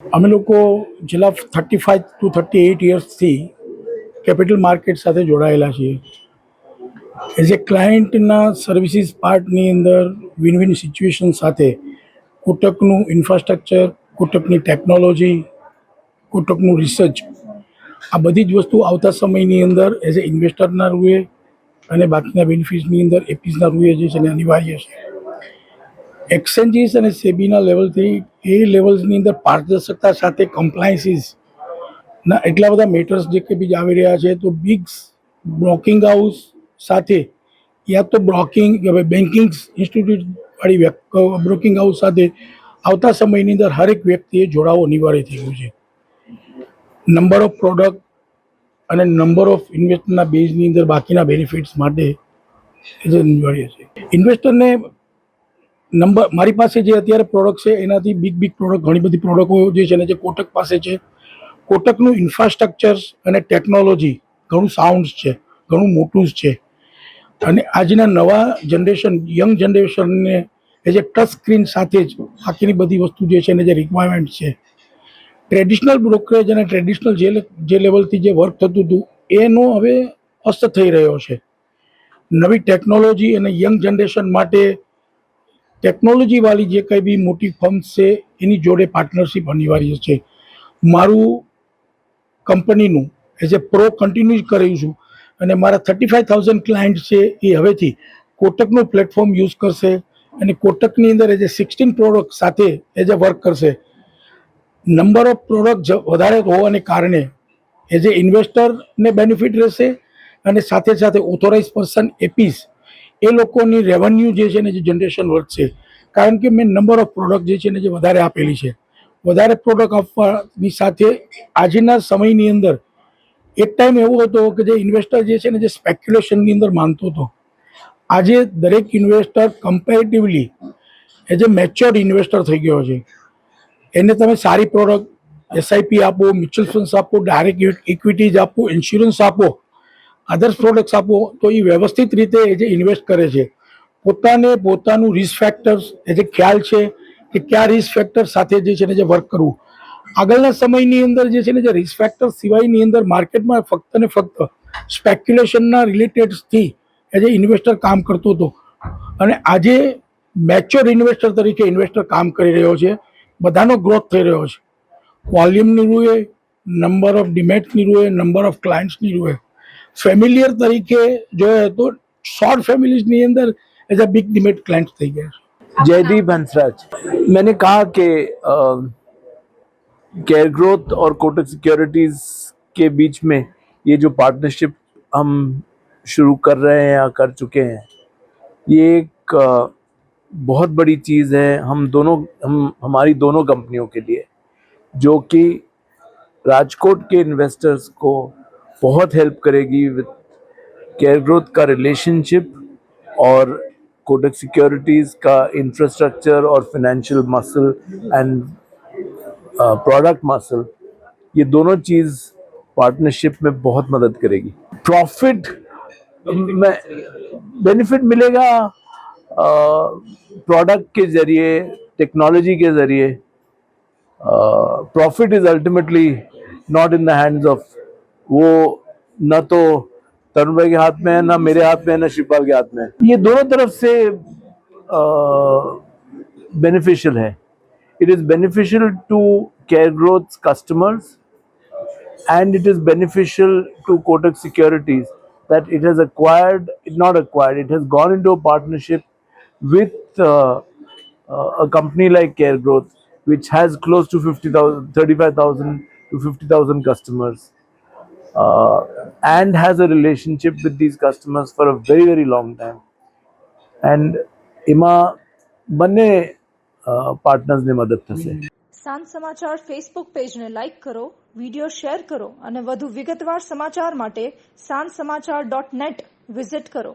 અમે લોકો છેલ્લા thirty five to thirty eight યર્સથી capital market સાથે જોડાયેલા છીએ. એઝ એ ક્લાયન્ટના સર્વિસીસ પાર્ટની અંદર વિન વિન સિચ્યુએશન સાથે કોટકનું ઇન્ફ્રાસ્ટ્રક્ચર કોટકની ટેકનોલોજી કોટકનું રિસર્ચ આ બધી જ વસ્તુ આવતા સમયની અંદર એઝ એ ઇન્વેસ્ટરના રૂએ અને બાકીના બેનિફિટ્સની અંદર એપીસના રૂએ જે છે ને અનિવાર્ય છે. એક્સચેન્જીસ અને સેબીના લેવલથી એ લેવલ્સની અંદર પારદર્શકતા સાથે કમ્પ્લાયન્સીસ ના એટલા બધા મેટર્સ જે કે બી આવી રહ્યા છે, તો બિગ બ્રોકિંગ હાઉસ સાથે યા તો બ્રોકિંગ બેન્કિંગ ઇન્સ્ટિટ્યૂટવાળી બ્રોકિંગ હાઉસ સાથે આવતા સમયની અંદર હરેક વ્યક્તિએ જોડાવો અનિવાર્ય થઈ ગયું છે. નંબર ઓફ પ્રોડક્ટ અને નંબર ઓફ ઇન્વેસ્ટરના બેઝની અંદર બાકીના બેનિફિટ્સ માટે અનિવાર્ય છે. ઇન્વેસ્ટરને નંબર મારી પાસે જે અત્યારે પ્રોડક્ટ છે, એનાથી બિગ બિગ પ્રોડક્ટ ઘણી બધી પ્રોડક્ટો જે છે ને જે કોટક પાસે છે. કોટકનું ઇન્ફ્રાસ્ટ્રક્ચર અને ટેકનોલોજી ઘણું સાઉન્ડ છે, ઘણું મોટું જ છે. અને આજના નવા જનરેશન યંગ જનરેશનને એ જે ટચ સ્ક્રીન સાથે જ બાકીની બધી વસ્તુ જે છે ને જે રિક્વાયરમેન્ટ છે. ટ્રેડિશનલ બ્રોકરેજ અને ટ્રેડિશનલ જે જે લેવલથી જે વર્ક થતું હતું, એનો હવે અસ્ત થઈ રહ્યો છે. નવી ટેકનોલોજી અને યંગ જનરેશન માટે ટેકનોલોજીવાળી જે કંઈ બી મોટી ફર્મ્સ છે, એની જોડે પાર્ટનરશિપ અનિવાર્ય છે. મારું કંપનીનું એઝ એ પ્રો કન્ટિન્યુ કર્યું છું અને મારા થર્ટી ફાઇવ થાઉઝન્ડ ક્લાયન્ટ છે એ હવેથી કોટકનું પ્લેટફોર્મ યુઝ કરશે અને કોટકની અંદર એઝ એ સિક્સટીન પ્રોડક્ટ સાથે એઝ એ વર્ક કરશે. નંબર ઓફ પ્રોડક્ટ વધારે હોવાને કારણે એઝ એ ઇન્વેસ્ટરને બેનિફિટ રહેશે અને સાથે સાથે ઓથોરાઇઝ પર્સન એપીસ એ લોકોની રેવન્યુ જે છે ને જે જનરેશન વધશે કારણ કે મેં નંબર ઓફ પ્રોડક્ટ જે છે ને જે વધારે આપેલી છે. વધારે પ્રોડક્ટ આપવાની સાથે આજના સમયની અંદર એક ટાઈમ એવો હતો કે જે ઇન્વેસ્ટર જે છે ને જે સ્પેક્યુલેશનની અંદર માનતો હતો. આજે દરેક investor comparatively as a mature investor થઈ ગયો છે. એને તમે સારી પ્રોડક્ટ એસઆઈપી આપો મ્યુચ્યુઅલ ફંડ્સ આપો ડાયરેક્ટ ઇક્વિટીઝ આપો ઇન્સ્યોરન્સ આપો અધર્સ પ્રોડક્ટ્સ આપો, તો એ વ્યવસ્થિત રીતે એ જે ઇન્વેસ્ટ કરે છે, પોતાને પોતાનું રિસ્ક ફેક્ટર્સ એ જે ખ્યાલ છે, કે કયા રિસ્ક ફેક્ટર સાથે જે છે ને જે વર્ક કરવું. આગળના સમયની અંદર જે છે ને જે રિસ્ક ફેક્ટર સિવાયની અંદર માર્કેટમાં ફક્ત ને ફક્ત સ્પેક્યુલેશનના રિલેટેડથી એ જે ઇન્વેસ્ટર કામ કરતો હતો. અને આજે મેચ્યોર ઇન્વેસ્ટર તરીકે ઇન્વેસ્ટર કામ કરી રહ્યો છે, બધાનો ગ્રોથ થઈ રહ્યો છે. વોલ્યુમની રૂએ નંબર ઓફ ડિમેટ્સની રૂએ નંબર ઓફ ક્લાયન્ટ્સની રૂએ ફેમિલિયર તરીકે જોઈએ તો શોર્ટ ફેમિલીઝની અંદર as a big demat client થઈ ગયા છે जयदीप हंसराज मैंने कहा कि केयर ग्रोथ और कोटक सिक्योरिटीज के बीच में ये जो पार्टनरशिप हम शुरू कर रहे हैं या कर चुके हैं ये एक अ, बहुत बड़ी चीज़ है हम दोनों हम हमारी दोनों कंपनियों के लिए जो कि राजकोट के इन्वेस्टर्स को बहुत हेल्प करेगी विद केयर ग्रोथ का रिलेशनशिप और कोटक सिक्योरिटीज़ का इंफ्रास्ट्रक्चर और financial muscle and product muscle ये दोनों चीज़ पार्टनरशिप में बहुत मदद करेगी। प्रॉफिट में बेनिफिट मिलेगा प्रोडक्ट के ज़रिए टेक्नोलॉजी के ज़रिए profit is ultimately not in the hands of वो न तो तरुण भाई के हाथ में है ना मेरे हाथ में है ना शिवपाल के हाथ में है ये दोनों तरफ से बेनिफिशियल है it is beneficial to care growth's customers and it is beneficial to kotak securities that it has acquired not acquired it has gone into a partnership with uh, uh, a company like care growth which has close to 50000 35000 to 50000 customers uh, and has a relationship with these customers for a very very long time. And એમાં બંને પાર્ટનર્સને મદદ થશે. સાંજ સમાચાર Facebook પેજને like કરો video share કરો અને વધુ વિગતવાર સમાચાર માટે સાંજ સમાચાર ડોટ નેટ વિઝિટ કરો.